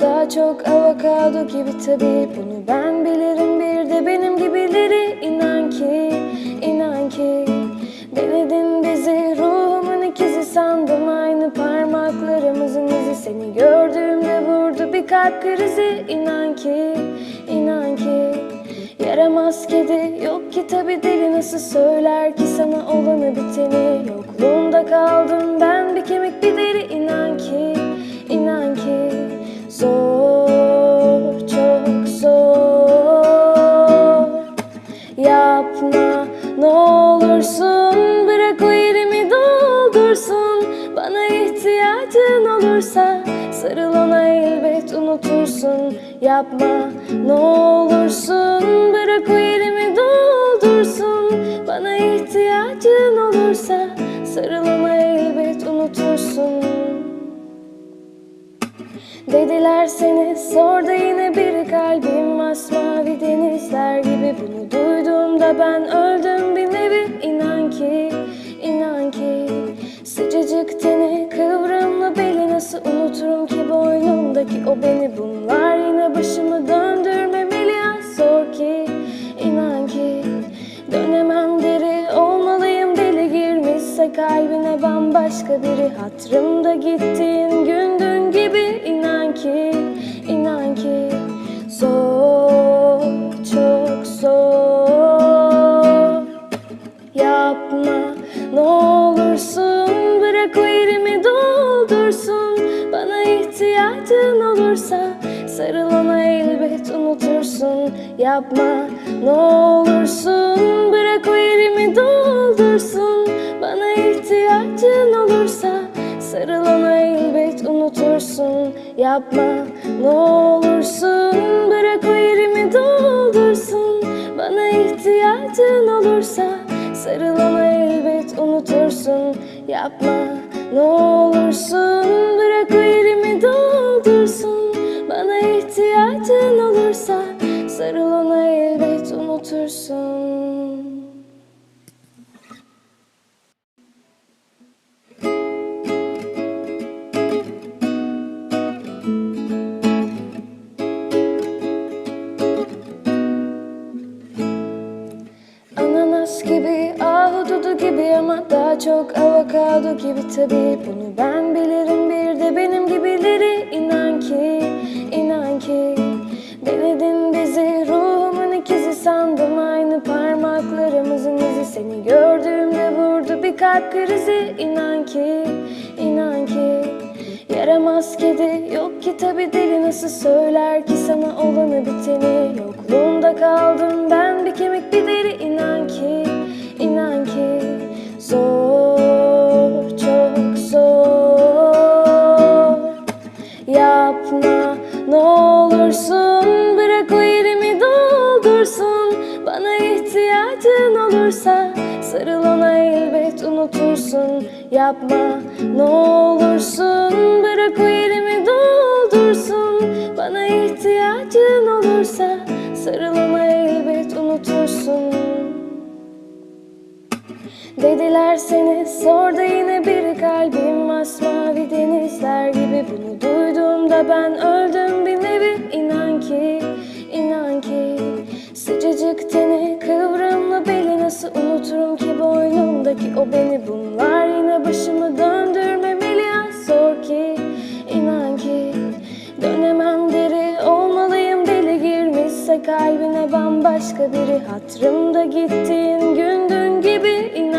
daha çok avokado gibi tabii. Bunu ben bilirim. Bir de benim gibileri. İnan ki, inan ki. Denedin bizi ruhumun ikizi. Sandım Aynı parmaklarımızın izi. Seni gördüğümde vurdu bir kalp krizi. İnan ki, inan ki. Yaramaz kedi. Yok ki tabi deli. Nasıl söyler ki sana olanı biteni? Yokluğunda kaldım ben. Bir kemik bir deri. İnan ki, ne olursun Bırak o yerimi doldursun. Bana ihtiyacın olursa Sarıl ona elbet unutursun. Yapma ne olursun Bırak o yerimi doldursun. Bana ihtiyacın olursa Sarıl ona elbet unutursun. Dediler seni sordu yine biri kalbim. Masmavi denizler gibi Bunu duyduğumda ben öldüm unuturum ki boynumdaki o beni Bunlar. Yine başımı döndürmemeli. Ya zor ki, inan ki Dönemem geri olmalıyım. Deli girmişse kalbine bambaşka biri. Hatrımda gittiğin gün dün gibi. İnan ki, inan ki Zor, çok zor Yapma ne olursun. Bırak o yerimi ihtiyacın olursa sarıl ona elbet unutursun. Yapma ne olursun bırak o yerimi doldursun. Bana ihtiyacın olursa sarıl ona elbet unutursun. Yapma ne olursun bırak o yerimi doldursun. Bana ihtiyacın olursa sarıl ona elbet unutursun. Yapma ne olursun sarıl ona elbet unutursun. Ananas gibi, ahududu gibi ama daha çok avokado gibi. Tabii Bunu ben bilirim. Bir de benim gibileri inan ki, inan ki Seni gördüğümde vurdu bir kalp krizi. İnan ki, inan ki Yaramaz kedi. Yok ki tabi deli nasıl söyler ki sana olanı biteni. Yokluğunda kaldım ben bir kemik bir deri. İnan ki, inan ki Zor, unutursun Yapma. Ne olursun bırak o yerimi doldursun. Bana ihtiyacın olursa sarıl ona elbet unutursun. Dediler seni sordu yine biri kalbim masmavi denizler gibi. Bunu duyduğumda ben öldüm nasıl unuturum ki boynumdaki o beni? Bunlar yine başımı döndürmemeli. Ya zor ki, inan ki Dönemem geri olmalıyım. Deli girmişse kalbine bambaşka biri. Hatrımda gittiğin gün dün gibi inan